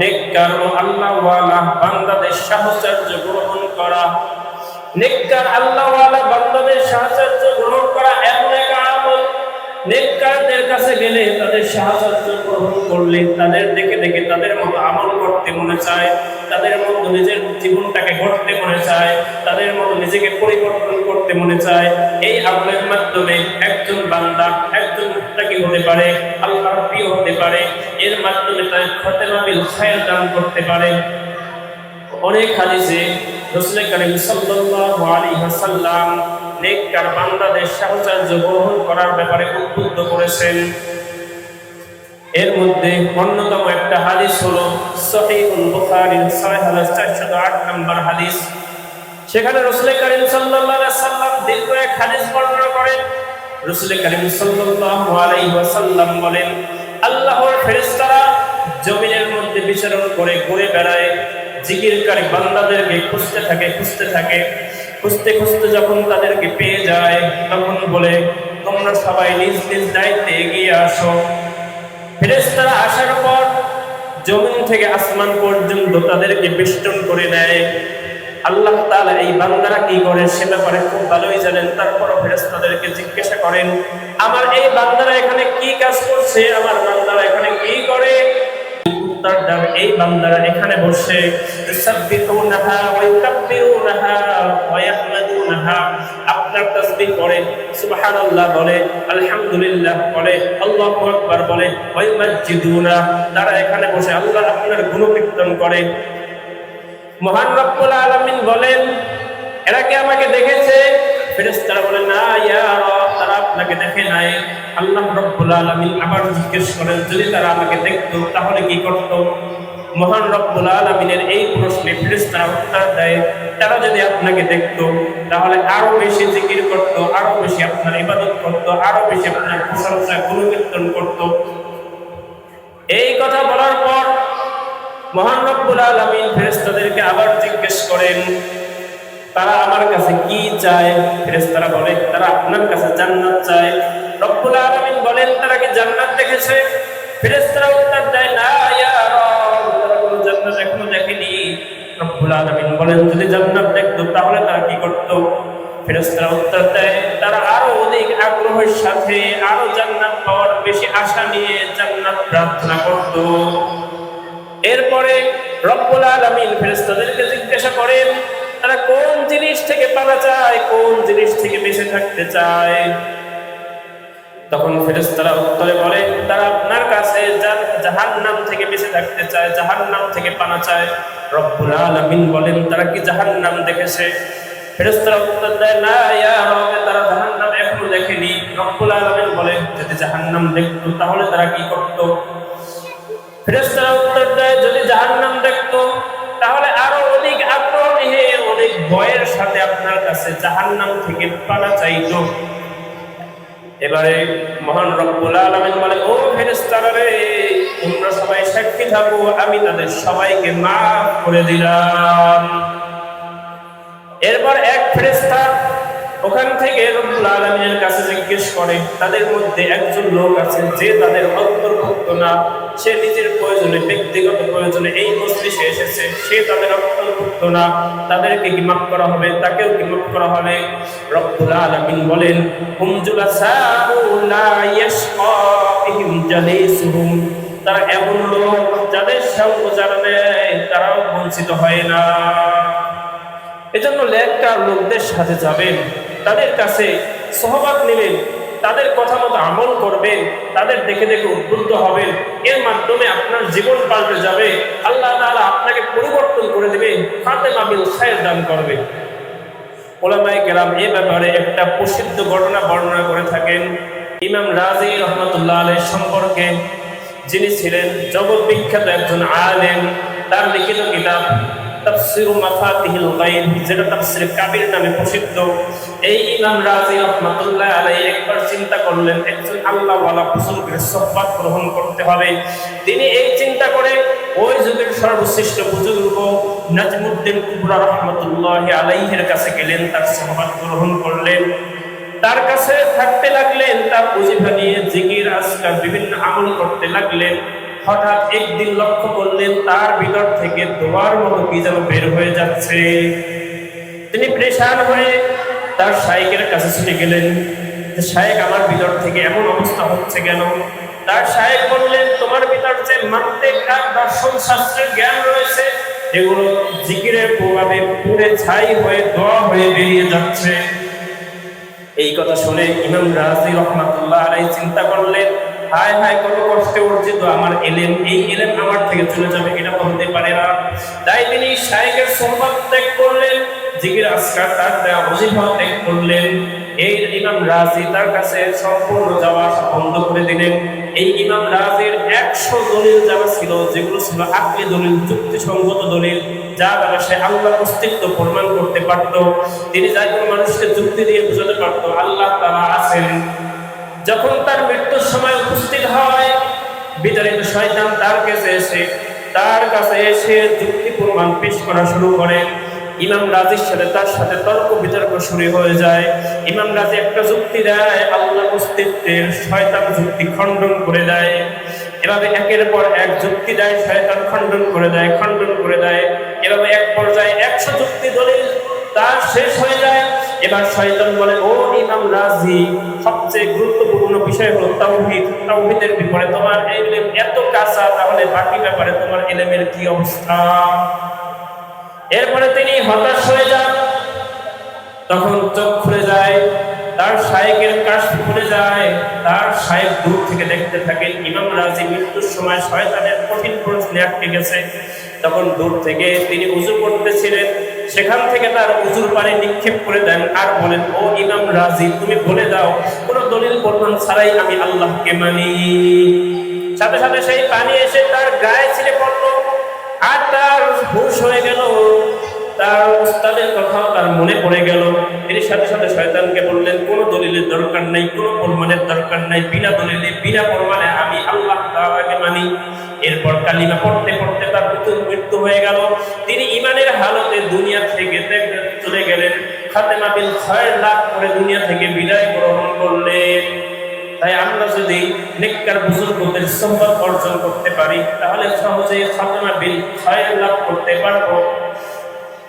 নেককার ও আল্লাহওয়ালা বান্দাদের সাহচর্য গ্রহণ করা। নেককার আল্লাহওয়ালা বান্দাদের সাহচর্য নেককারদের কাছে গেলে তাদের সাহচর্য গ্রহণ করলে তাদের দেখে দেখে তাদের মতো আমল করতে মনে চায়, তাদের মতো নিজের জীবনটাকে গড়তে মনে চায়, তাদের মতো নিজেকে পরিবর্তন করতে মনে চায়। এই আমলের মাধ্যমে একজন বান্দা, একজন মুত্তাকি হতে পারে? আল্লাহর প্রিয় হতে পারে। এর মাধ্যমে তার খতেমা বিল খায়ের দান করতে পারে। অনেক হাদিসে রসুল করিম সাল্লাল্লাহু আলাইহি ওয়াসাল্লাম নেককার বান্দাদের সাহচর্য গ্রহণ করার ব্যাপারে উদ্বুদ্ধ করেছেন। এর মধ্যে অন্যতম একটা হাদিস হলো সহিহুল বুখারীর 6408 নম্বর হাদিস। সেখানে রসুল করিম সাল্লাল্লাহু আলাইহি সাল্লাম দীর্ঘ এক হাদিস বর্ণনা করেন। রসুল করিম সাল্লাল্লাহু আলাইহি ওয়াসাল্লাম বলেন, আল্লাহর ফেরেশতারা জমিনের মধ্যে বিচরণ করে ঘুরে বেড়ায়। জিকিরকারী বান্দাদেরকে খুঁজতে থাকে খুঁজতে থাকে। খুঁজতে খুঁজতে যখন তাদেরকে পেয়ে যায়, তখন বলে, তোমরা সবাই নিজ নিজ দায়িত্বে এগিয়ে আসো। ফেরেস্তারা আসার পর জমিন থেকে আসমান পর্যন্ত তাদেরকে বেষ্টন করে নেয়। আল্লাহ তাআলা এই বান্দারা কি করে সে ব্যাপারে খুব ভালোই জানেন। তারপর ফেরেশতাদেরকে জিজ্ঞাসা করেন, আমার এই বান্দারা এখানে কি কাজ করছে? আমার বান্দারা এখানে কি করে? দেন এই বান্দারা এখানে বসে ওয়া ওয়া আপনার তাসবিহ সুবহানাল্লাহ বলে, আলহামদুলিল্লাহ বলে, আল্লাহু আকবার বলে, ওয়া ইউমাজ্জিদুনা তারা এখানে বসে, আল্লাহ আপনার গুণকীর্তন করে। মহান রব্বুল আলামিন বলেন, এরা কি আমাকে দেখেছে? ফেরেশতারা বলেন, না, ইয়া তারা আপনাকে দেখে নাই। আল্লাহ রব্বুল আলামিন আবার জিজ্ঞেস করেন, যদি তারা আমাকে দেখতো, তাহলে কি করতো? মহান রব্বুল আলামিনের এই প্রশ্নে ফেরেশতারা উত্তর দেয়, তারা যদি আপনাকে দেখতো, তাহলে আরও বেশি জিকির করত, আরও বেশি আপনার ইবাদত করত, আরও বেশি আপনার প্রশংসা, গুণকীর্তন করত। এই কথা বলার পর মহান রব্বুল আলামিন ফেরেশতাদেরকে আবার জিজ্ঞেস করেন তারা আমার কাছে কি চায়? ফেরেশতারা বলে, তারা আপনার কাছে জান্নাত চায়। রব্বুল আলামিন বলেন, তারা কি জান্নাত দেখেছে? ফেরেশতারা উত্তর দেয় না ইয়া রব তারা কোনো জান্নাত এখনও দেখেনি। রব্বুল আলামিন বলেন, যদি জান্নাত দেখতো, তাহলে তারা কি করত? ফেরেশতারা উত্তর দেয়, তারা আরও অধিক আগ্রহের সাথে আরও জান্নাত পাওয়ার বেশি আশা নিয়ে জান্নাত প্রার্থনা করত। এরপরে রব্বুল আলামিন ফেরেশতাদেরকে জিজ্ঞাসা করেন তারা কোন জিনিস থেকে পালা চায়, কোন জিনিস থেকে বেঁচে থাকতে চায়? তখন ফেরেশতারা উত্তরে বলে, তারা আপনার কাছে জাহান্নাম থেকে বেঁচে থাকতে চায়, জাহান্নাম থেকে পানা চায়। রব্বুল আলামিন বলেন, তারা কি জাহান্নাম দেখেছে? ফেরেশতারা উত্তর দেয়, না, ইয়া রব, তারা জাহান্নাম এখনও দেখেনি। রব্বুল আলমিন বলেন যদি জাহান নাম দেখতো, তাহলে তারা কি করতো? ফেরেশতারা উত্তর দেয়, যদি জাহান নাম দেখতো ভয়ের সাথে আপনার কাছে জাহান্নাম থেকে পানা চাইত। এবারে মহান রব্বুল আলমিন বলে, ও ফেরেশতারা রে, তোমরা সবাই সাক্ষী থাকো, আমি তাদের সবাইকে মাফ করে দিলাম। এরপর এক ফেরেশতা ওখান থেকে রব্বুল আলমিনের কাছে জিজ্ঞেস করে, তাদের মধ্যে একজন লোক আছে যে তাদের অন্তর্ভুক্ত না, সে নিজের প্রয়োজনে, ব্যক্তিগত প্রয়োজনে এই মস্তিষ্কে এসেছে, সে তাদের অন্তর্ভুক্ত না, তাদেরকে কি করা হবে, তাকেও কি মাফ করা হবে? রব্বুল আলমিন বলেন তারা এমন লোক যাদের সঙ্গ তারাও বঞ্চিত হয় না। এজন্য লেখকার লোকদের সাথে যাবেন, তাদের কাছে সহবাদ নেবেন তাদের কথা মতো আমল করবেন, তাদের দেখে দেখে উদ্বুদ্ধ হবেন। এর মাধ্যমে আপনার জীবন পাল্টে যাবে। আল্লাহ তাআলা আপনাকে পরিবর্তন করে দেবেন, ফাতেমা বিল খায়ের দান করবে ওলামাই গেলাম এ ব্যাপারে একটা প্রসিদ্ধ ঘটনা বর্ণনা করে থাকেন। ইমাম রাজি রহমতুল্লাহ আলের সম্পর্কে, যিনি ছিলেন জগৎ বিখ্যাত একজন আলেম, তার লিখিত কিতাব তাফসির মাফাতিহিল গায়ব, যেটা তাফসির কাবির নামে প্রসিদ্ধ। এই ইমাম রাজি আলাইহি একবার চিন্তা করলেন, একজন আল্লাহ ওয়ালা বুজুর্গের গ্রহণ করতে হবে। তিনি এই চিন্তা করে, ওই যুগের সর্বশ্রেষ্ঠ বুজুর্গ নাজমুদ্দিন কুবরা রহমাতুল্লাহ আলাইহির কাছে গেলেন, তার সুহবাত গ্রহণ করলেন। তার কাছে থাকতে লাগলেন, তার উজিফা নিয়ে জিকির, আজকার বিভিন্ন আমল করতে লাগলেন। হঠাৎ একদিন লক্ষ্য করলেন তার ভিতর থেকে দোয়ার মতো কি যেন বের হয়ে যাচ্ছে। তিনি প্রেশান হয়ে তার শাইকের কাছে ছুটে গেলেন। শায়েক, আমার ভিতর থেকে এমন অবস্থা হচ্ছে কেন? তার শায়েক বললেন, তোমার ভিতর যে মান্তিক আর দর্শন শাস্ত্রের জ্ঞান রয়েছে এগুলো জিকিরের প্রভাবে পুড়ে ছাই হয়ে দোয়া হয়ে বেরিয়ে যাচ্ছে। এই কথা শুনে ইমাম রাজি রহমাতুল্লাহ আলাই চিন্তা করলেন হায় হায় কত কষ্টে অর্জিত আমার এলেম এই এলেম আমার থেকে চলে যাবে, এটা বলতে পারে না। তাই তিনি শায়েকের সোহবত ত্যাগ করলেন, জিকির আসকার তার দেওয়া অজিফা ত্যাগ করলেন। এই ইমাম রাজি তার কাছে সম্পূর্ণ যাওয়া বন্ধ করে দিলেন। এই ইমাম রাজির একশো দলিল যারা ছিল, যেগুলো ছিল আকলি দলিল, যুক্তিসঙ্গত দলিল, যা দ্বারা সে আল্লাহর অস্তিত্ব প্রমাণ করতে পারত। তিনি যা কোনো মানুষকে যুক্তি দিয়ে বুঝাতে পারতো, আল্লাহ তারা আছেন। যখন তার মৃত্যুর সময় উপস্থিত হয়, বিতাড়িত শয়তান তার কাছে এসে, তার কাছে এসে যুক্তি প্রমাণ পেশ করা শুরু করে। ইমাম রাজির সাথে তার সাথে তর্ক বিতর্ক শুরু হয়ে যায়। ইমাম রাজি একটা যুক্তি দেয় আল্লাহ অস্তিত্বের শয়তান যুক্তি খণ্ডন করে দেয়। এভাবে একের পর এক যুক্তি দেয়, শয়তান খণ্ডন করে দেয়, খণ্ডন করে দেয়। এভাবে এক পর্যায়ে একশো যুক্তি দলিল তার শেষ হয়ে যায়। এবার শয়তান বলে, ও ইমাম রাজি, সবচেয়ে গুরুত্বপূর্ণ বিষয় হলো তাওহীদ। তাওহীদের বিপরে তোমার এলেম এত কাঁচা, তাহলে বাকি ব্যাপারে তোমার এলেমের কি অবস্থা? এরপরে তিনি হতাশ হয়ে যান। তখন চোখ খুলে যায়, তার শায়েকের কাশ খুলে যায়। তার শায়েক দূর থেকে দেখতে থাকেন ইমাম রাজি মৃত্যুর সময় শয়তানের কঠিন প্রশ্নে আটকে গেছে। তখন দূর থেকে তিনি উজু করতেছিলেন। সেখান থেকে তার উজুর পানি নিক্ষেপ করে দেন আর বলেন, ও ইমাম রাজি, তুমি বলে দাও, কোন দলিল প্রমাণ ছাড়াই আমি আল্লাহকে মানি। সাথে সাথে সেই পানি এসে তার গায়ে ছিঁড়ে পড়ল আর তার হুশ হয়ে গেল তার উস্তাদের কথাও তার মনে পড়ে গেল। এর সাথে সাথে শয়তানকে বললেন, কোনো দলিলের দরকার নাই, কোনো প্রমাণের দরকার নাই। বিনা দলিলে, বিনা প্রমাণে আমি আল্লাহ তাআলাকে মানি। এরপর কালিমা পড়তে পড়তে তার মৃত্যু হয়ে গেল। তিনি ইমানের হালতে দুনিয়া থেকে চলে গেলেন। খাতেমা বিল খয়ের লাভ করে দুনিয়া থেকে বিদায় গ্রহণ করলেন। তাই আমরা যদি নেককার বুজুর্গদের সম্পদ অর্জন করতে পারি, তাহলে সহজেই খাতেমা বিল খয়ের লাভ করতে পারব।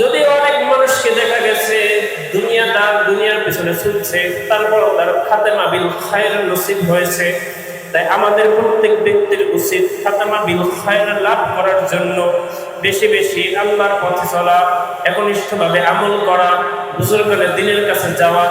যদি অনেক মানুষকে দেখা গেছে, দুনিয়া দুনিয়ার পিছনে ছুটছে, তারপরও তার খাতেমা বিল খায়ের নসিব হয়েছে। তাই আমাদের প্রত্যেক ব্যক্তির উচিত খাতেমা বিল খায়ের লাভ করার জন্য বেশি বেশি আল্লাহর পথে চলা, একনিষ্ঠভাবে আমল করা বুজুর্গের দিনের কাছে যাওয়া